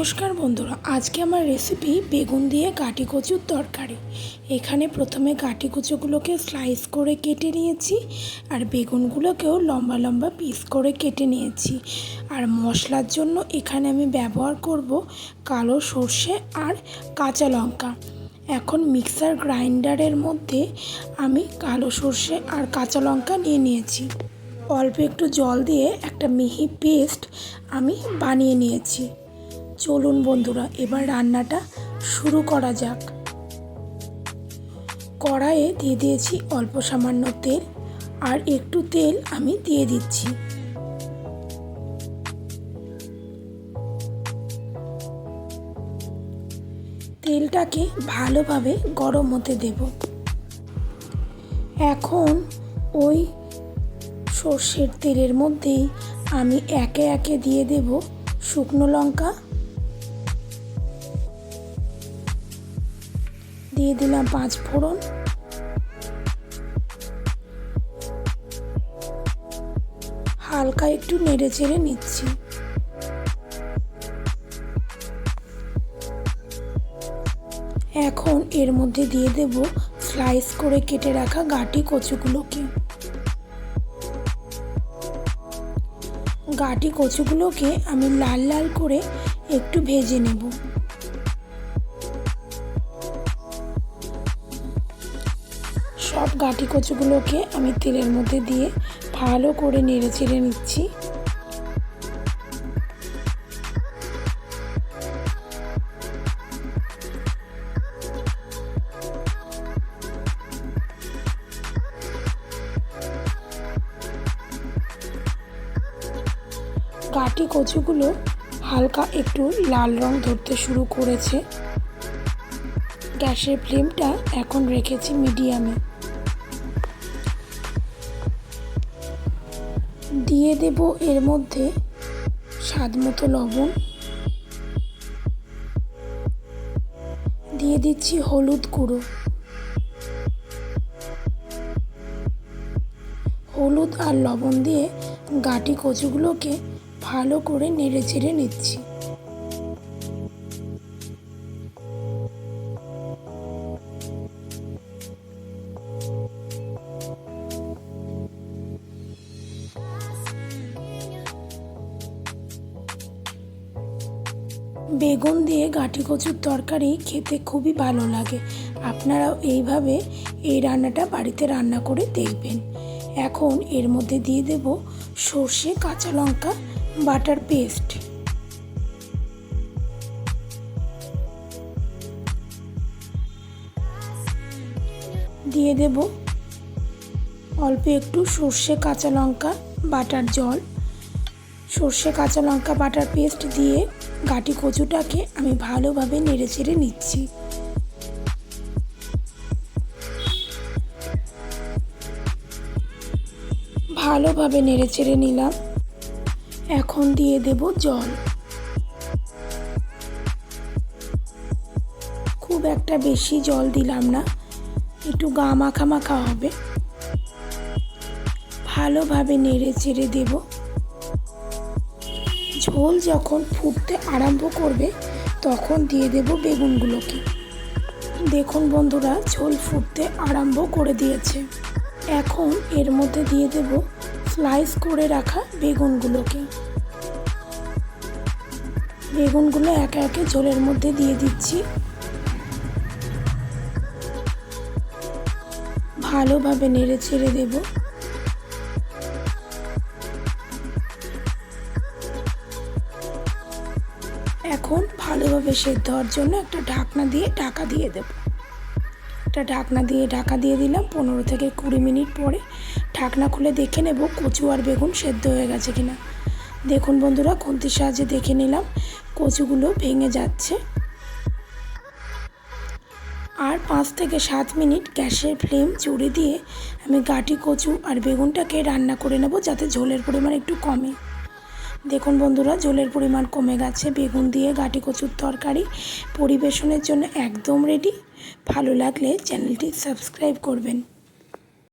নমস্কার বন্ধুরা, আজকে আমার রেসিপি বেগুন দিয়ে কাটি কচুর তরকারি। এখানে প্রথমে কাটি কচুগুলোকে স্লাইস করে কেটে নিয়েছি আর বেগুনগুলোকেও লম্বা লম্বা পিস করে কেটে নিয়েছি। আর মশলার জন্য এখানে আমি ব্যবহার করব কালো সর্ষে আর কাঁচা লঙ্কা। এখন মিক্সার গ্রাইন্ডারের মধ্যে আমি কালো সর্ষে আর কাঁচা লঙ্কা নিয়ে নিয়েছি। অল্প একটু জল দিয়ে একটা মিহি পেস্ট আমি বানিয়ে নিয়েছি। চলুন বন্ধুরা, এবার রান্নাটা শুরু করা যাক। কড়াইয়ে দিয়ে দিয়েছি অল্প সামান্য তেল, আর একটু তেল আমি দিয়ে দিচ্ছি। তেলটাকে ভালোভাবে গরম হতে দেব। এখন ওই সর্ষের তেলের মধ্যেই আমি একে একে দিয়ে দেব শুকনো লঙ্কা দিয়ে দিলাম পাঁচ ফোড়ন। হালকা একটু নেড়ে চেড়ে নিচ্ছি। এখন এর মধ্যে দিয়ে দেব স্লাইস করে কেটে রাখা গাটি কচুগুলোকে। গাটি কচুগুলোকে আমি লাল লাল করে একটু ভেজে নেব। সব গাটি কচুগুলোকে আমি তেলের মধ্যে দিয়ে ভালো করে নেড়ে চেড়ে নিচ্ছি। গাটি কচুগুলো হালকা একটু লাল রং ধরতে শুরু করেছে। গ্যাসের ফ্লেমটা এখন রেখেছি মিডিয়ামে। দিয়ে দেব এর মধ্যে স্বাদ মতো লবণ। দিয়ে দিচ্ছি হলুদ গুঁড়ো। হলুদ আর লবণ দিয়ে গাটি কচুগুলোকে ভালো করে নেড়ে চেড়ে নিচ্ছি। বেগুন দিয়ে গাঁটি কচুর তরকারি খেতে খুবই ভালো লাগে। আপনারাও এইভাবে এই রান্নাটা বাড়িতে রান্না করে দেখবেন। এখন এর মধ্যে দিয়ে দেব সর্ষে, কাঁচা লঙ্কা, বাটার পেস্ট। দিয়ে দেব অল্প একটু সর্ষে, কাঁচা লঙ্কা, বাটার জল। সর্ষে, কাঁচা লঙ্কা, বাটার পেস্ট দিয়ে গাটি কচুটাকে আমি ভালোভাবে নেড়ে চেড়ে নিচ্ছি। ভালোভাবে নেড়ে চেড়ে নিলাম। এখন দিয়ে দেব জল। খুব একটা বেশি জল দিলাম না, একটু গা মাখা মাখা হবে। ভালোভাবে নেড়ে চেড়ে দেব। ঝোল যখন ফুটতে আরম্ভ করবে, তখন দিয়ে দেব বেগুনগুলোকে। দেখুন বন্ধুরা, ঝোল ফুটতে আরম্ভ করে দিয়েছে। এখন এর মধ্যে দিয়ে দেব স্লাইস করে রাখা বেগুনগুলোকে। বেগুনগুলো একে একে ঝোলের মধ্যে দিয়ে দিচ্ছি। ভালোভাবে নেড়ে ছেড়ে দেব। এখন ভালোভাবে সেদ্ধ হওয়ার জন্য একটা ঢাকনা দিয়ে ঢাকা দিয়ে দেব। একটা ঢাকনা দিয়ে ঢাকা দিয়ে দিলাম। পনেরো থেকে কুড়ি মিনিট পরে ঢাকনা খুলে দেখে নেব কচু আর বেগুন সেদ্ধ হয়ে গেছে কিনা। দেখুন বন্ধুরা, খুন্তির সাহায্যে দেখে নিলাম, কচুগুলো ভেঙে যাচ্ছে। আর পাঁচ থেকে সাত মিনিট গ্যাসের ফ্লেম জুড়ে দিয়ে আমি গাটি কচু আর বেগুনটাকে রান্না করে নেব যাতে ঝোলের পরিমাণ একটু কমে। দেখুন বন্ধুরা, জলের পরিমাণ কমে গেছে, বেগুন দিয়ে গাটি কচুর তরকারি পরিবেশনের জন্য একদম রেডি ভালো লাগলে চ্যানেলটি সাবস্ক্রাইব করবেন।